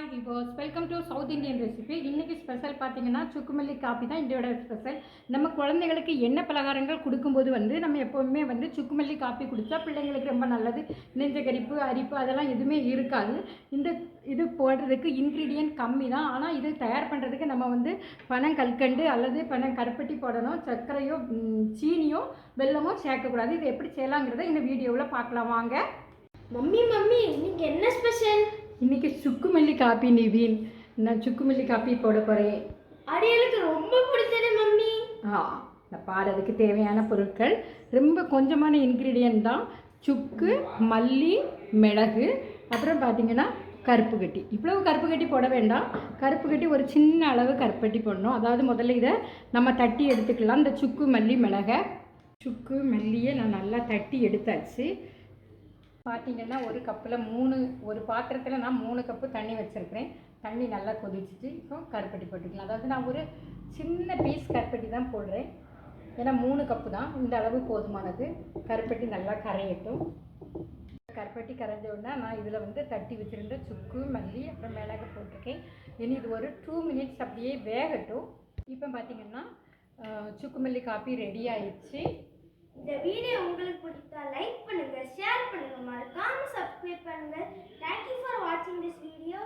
இப்போ welcome to south Indian recipe இன்றைக்கி special பார்த்தீங்கன்னா சுக்குமல்லி காப்பி தான் இதோட ஸ்பெஷல் நம்ம குழந்தைங்களுக்கு என்ன பலகாரங்கள் கொடுக்கும்போது வந்து நம்ம எப்போவுமே வந்து சுக்குமல்லி காப்பி குடித்தா பிள்ளைங்களுக்கு ரொம்ப நல்லது. நெஞ்சகரிப்பு அரிப்பு அதெல்லாம் எதுவுமே இருக்காது. இந்த இது போடுறதுக்கு இன்க்ரீடியன்ட் கம்மி தான். ஆனால் இது தயார் பண்ணுறதுக்கு நம்ம வந்து பனம் கல்கண்டு அல்லது பனம் கருப்பட்டி போடணும். சர்க்கரையோ சீனியோ வெல்லமோ சேர்க்கக்கூடாது. இது எப்படி செய்யலாங்கிறத இந்த வீடியோவில் பார்க்கலாம். வாங்க. மம்மி மம்மி இன்னைக்கு என்ன ஸ்பெஷல் இன்றைக்கி சுக்குமல்லி காப்பி நிவீன். நான் சுக்குமல்லி காப்பி போட போகிறேன் அடியலுக்கு ரொம்ப பிடிச்சது மம்மி. ஆ இந்த பாடுறதுக்கு தேவையான பொருட்கள். ரொம்ப கொஞ்சமான இன்க்ரீடியன்ட் தான். சுக்கு மல்லி மிளகு அப்புறம் பார்த்தீங்கன்னா கருப்பு கட்டி. இவ்வளவு கருப்பு கட்டி போட வேண்டாம். கருப்பு கட்டி ஒரு சின்ன அளவு கருப்பு கட்டி போடணும். அதாவது முதல்ல இதை நம்ம தட்டி எடுத்துக்கலாம். இந்த சுக்கு மல்லி மிளகை. சுக்கு மல்லியை நான் நல்லா தட்டி எடுத்தாச்சு. பார்த்தீங்கன்னா ஒரு கப்பில் மூணு ஒரு பாத்திரத்தில் நான் மூணு கப்பு தண்ணி வச்சுருக்கிறேன். தண்ணி நல்லா கொதிச்சிட்டு இப்போ கருப்பட்டி போட்டுக்கலாம். அதாவது நான் ஒரு சின்ன பீஸ் கருப்பட்டி தான் போடுறேன். ஏன்னா மூணு கப்பு தான். இந்த அளவு போதுமானது. கருப்பட்டி நல்லா கரையட்டும். கருப்பட்டி கரைஞ்ச உடனே நான் இதில் வந்து தட்டி வச்சுருந்த சுக்கு மல்லி அப்புறம் மிளகு போட்டிருக்கேன். இனி இது ஒரு டூ மினிட்ஸ் அப்படியே வேகட்டும். இப்போ பார்த்தீங்கன்னா சுக்கு மல்லி காப்பி ரெடி ஆயிடுச்சு. இந்த வீடியோ உங்களுக்கு சப்ஸ்கிரைப் பண்ணுங்க தேங்க்யூ ஃபார் வாட்சிங் திஸ் வீடியோ